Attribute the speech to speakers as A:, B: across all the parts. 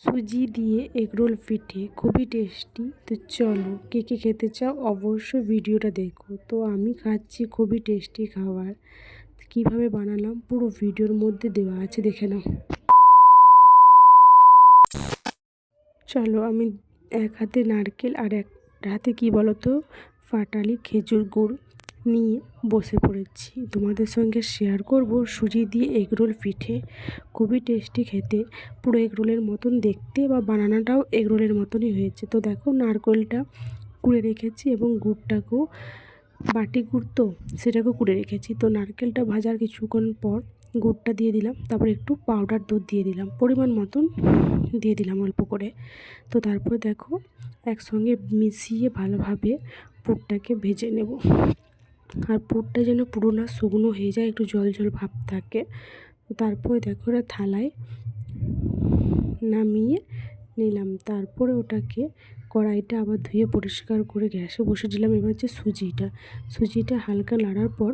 A: সুজি দিয়ে এগরোল পিঠে খুবই টেস্টি। তো চলো, কে কে খেতে চাও অবশ্যই ভিডিওটা দেখো। তো আমি খাচ্ছি খুবই টেস্টি খাবার। কীভাবে বানালাম পুরো ভিডিওর মধ্যে দেওয়া আছে, দেখে নাও। চলো, আমি এক হাতে নারকেল আর এক হাতে কী বলো তো ফাটালি, খেজুর গুড়। নিয়ে বসে পড়েছি। তোমাদের সঙ্গে শেয়ার করব সুজি দিয়ে এগরোল পিঠে। খুবই টেস্টি খেতে। পুরো এগরোলের মতন দেখতে বা বানানাটাও এগরোলের মতনই হয়েছে। তো দেখো নারকেলটা কুড়ে রেখেছি এবং গুড়টাকেও বাটি গুড় তো সেটাকেও কুড়ে রেখেছি। তো নারকেলটা ভাজার কিছুক্ষণ পর গুড়টা দিয়ে দিলাম। তারপর একটু পাউডার দুধ দিয়ে দিলাম। পরিমাণ মতন দিয়ে দিলাম অল্প করে। তো তারপরে দেখো একসঙ্গে মিশিয়ে ভালোভাবে পুরটাকে ভেজে নেব। আর পুরটা যেন পুরো না শুকনো হয়ে যায়, একটু জল জল ভাব থাকে। তারপরে দেখো ওরা থালায় নামিয়ে নিলাম। তারপরে ওটাকে কড়াইটা আবার ধুয়ে পরিষ্কার করে গ্যাসে বসে দিলাম। এবার হচ্ছে সুজিটা। সুজিটা হালকা নাড়ার পর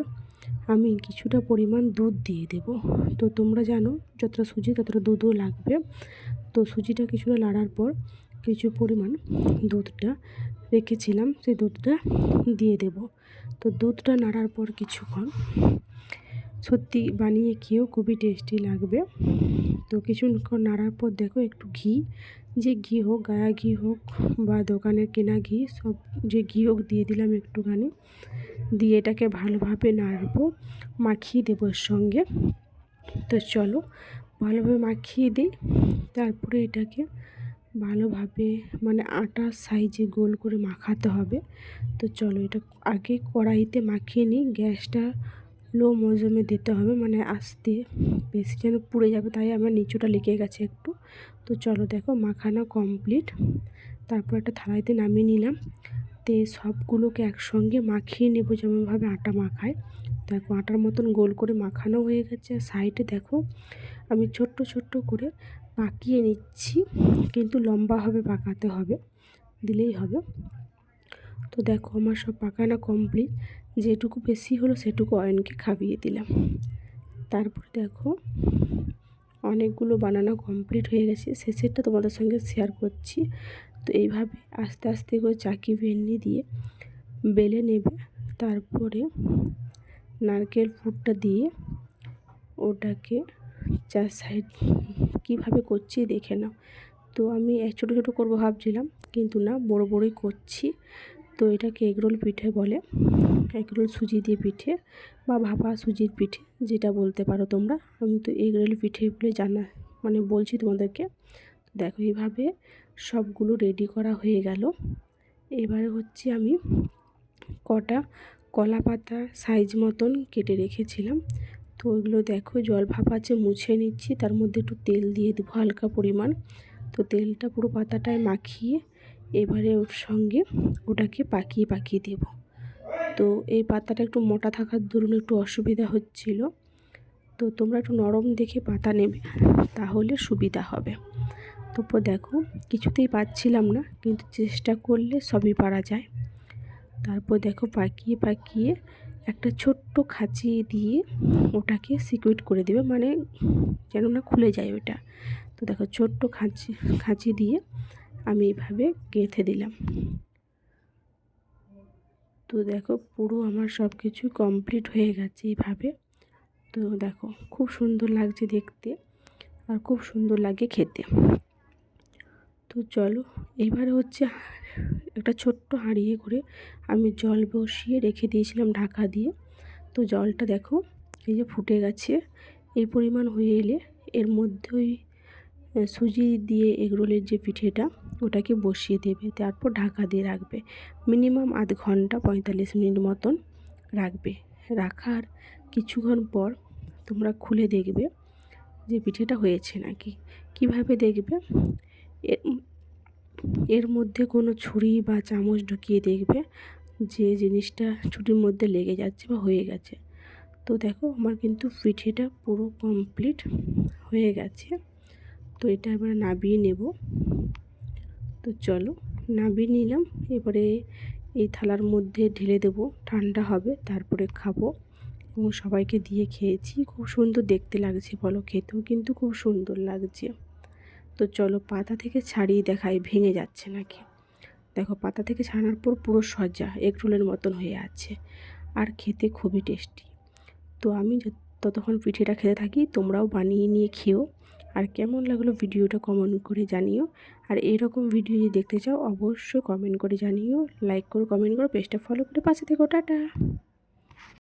A: আমি কিছুটা পরিমাণ দুধ দিয়ে দেব। তো তোমরা জানো, যতটা সুজি ততটা দুধও লাগবে। তো সুজিটা কিছুটা নাড়ার পর কিছু পরিমাণ দুধটা রেখেছিলাম, সেই দুধটা দিয়ে দেব। তো দুধটা নাড়ার পর কিছুক্ষণ সত্যি বানিয়ে খেয়েও খুবই টেস্টি লাগবে। তো কিছুক্ষণ নাড়ার পর দেখো একটু ঘি, যে ঘি হোক, গায়া ঘি হোক বা দোকানের কেনা ঘি, সব যে ঘি হোক দিয়ে দিলাম একটুখানি। দিয়ে এটাকে ভালোভাবে নাড়বো, মাখিয়ে দেবো সঙ্গে। তো চলো, ভালোভাবে মাখিয়ে দিই, তারপরে এটাকে ভালোভাবে মানে আটার সাইজে গোল করে মাখাতে হবে। তো চলো এটা আগে কড়াইতে মাখিয়ে নিই। গ্যাসটা লো মজমে দিতে হবে মানে আস্তে বেশি যেন পুড়ে যাবে, তাই আমার নিচুটা লেগে গেছে একটু। তো চলো দেখো মাখানো কমপ্লিট তারপর একটা থালাইতে নামিয়ে নিলাম। তে সবগুলোকে একসঙ্গে মাখিয়ে নেব যেমনভাবে আটা মাখায়। দেখো আটার মতন গোল করে মাখানো হয়ে গেছে। আর সাইডে দেখো আমি ছোট্ট ছোট্ট করে পাকিয়ে নিচ্ছি, কিন্তু লম্বাভাবে পাকাতে হবে, দিলেই হবে। তো দেখো আমার সব পাকানো কমপ্লিট যেটুকু বেশি হলো সেটুকু অয়নকে খাবিয়ে দিলাম। তারপরে দেখো অনেকগুলো বানানো কমপ্লিট হয়ে গেছে। শেষেরটা তোমাদের সঙ্গে শেয়ার করছি। তো এইভাবে আস্তে আস্তে করে চাকি বেলনি দিয়ে বেলে নেবে। তারপরে নারকেল ফুটটা দিয়ে ওটাকে চার সাইড কীভাবে করছি দেখে নাও। তো আমি এক ছোটো ছোটো করব ভাবছিলাম, কিন্তু না, বড় বড়ই করছি। তো এটাকে এগরোল পিঠে বলে এগরোল সুজি দিয়ে পিঠে বা ভাপা সুজির পিঠে, যেটা বলতে পারো তোমরা। আমি তো এগরোল পিঠে বলে জানা মানে বলছি তোমাদেরকে। দেখো, এইভাবে সবগুলো রেডি করা হয়ে গেল। এবারে হচ্ছে আমি কটা কলা পাতা সাইজ মতন কেটে রেখেছিলাম। তো ওইগুলো দেখো, জল ভাপাচ্ছে মুছে নিচ্ছি। তার মধ্যে একটু তেল দিয়ে দেবো হালকা পরিমাণ। তো তেলটা পুরো পাতাটায় মাখিয়ে এবারে ওর সঙ্গে ওটাকে পাকিয়ে পাকিয়ে দেব। তো এই পাতাটা একটু মোটা থাকার দরুন একটু অসুবিধা হচ্ছিল। তো তোমরা একটু নরম দেখে পাতা নেবে, তাহলে সুবিধা হবে। তারপর দেখো, কিছুতেই পাচ্ছিলাম না, কিন্তু চেষ্টা করলে সবই পারা যায়। তারপর দেখো পাকিয়ে পাকিয়ে একটা ছোট্ট খাঁচি দিয়ে ওটাকে সিকিউর করে দেবে মানে যেন না খুলে যায় ওটা তো দেখো ছোট্ট খাঁচি খাঁচি দিয়ে আমি এইভাবে গেঁথে দিলাম। তো দেখো পুরো আমার সব কিছু কমপ্লিট হয়ে গেছে এইভাবে। তো দেখো খুব সুন্দর লাগছে দেখতে আর খুব সুন্দর লাগে খেতে। তো চলো, এবারে হচ্ছে একটা ছোট্ট হাঁড়িয়ে করে আমি জল বসিয়ে রেখে দিয়েছিলাম ঢাকা দিয়ে। তো জলটা দেখো, এই যে ফুটে গেছে। এই পরিমাণ হয়ে এলে এর মধ্যে ওই সুজি দিয়ে এগরোলের যে পিঠেটা, ওটাকে বসিয়ে দেবে। তারপর ঢাকা দিয়ে রাখবে। মিনিমাম আধ ঘণ্টা পঁয়তাল্লিশ মিনিট মতন রাখবে। রাখার কিছুক্ষণ পর তোমরা খুলে দেখবে যে পিঠেটা হয়েছে নাকি। কীভাবে দেখবে? এর মধ্যে কোনো ছুরি বা চামচ ঢুকিয়ে দেখবে যে জিনিসটা ছুরির মধ্যে লেগে যাচ্ছে বা হয়ে গেছে। তো দেখো আমার কিন্তু পিঠেটা পুরো কমপ্লিট হয়ে গেছে। তো এটা এবার নাবিয়ে নেব। তো চলো নাবিয়ে নিলাম। এবারে এই থালার মধ্যে ঢেলে দেবো। ঠান্ডা হবে, তারপরে খাব। এবং সবাইকে দিয়ে খেয়েছি। খুব সুন্দর দেখতে লাগছে বলো, খেতেও কিন্তু খুব সুন্দর লাগছে। তো চলো পাতা থেকে ছাড়িয়ে দেখাই, ভেঙে যাচ্ছে নাকি? দেখো, পাতা থেকে ছাড়ানোর পর পুরো সজা এগ রোলের মতন হয়ে আছে। আর খেতে খুবই টেস্টি। তো আমি ততক্ষণ পিঠেটা খেতে থাকি, তোমরাও বানিয়ে নিয়ে খেও। আর কেমন লাগল ভিডিওটা কমেন্ট করে জানিও। আর এরকম ভিডিও যদি দেখতে চাও, অবশ্যই কমেন্ট করে জানিও। লাইক করো, কমেন্ট করো, পেজটা ফলো করে পাশে থেকো। টাটা!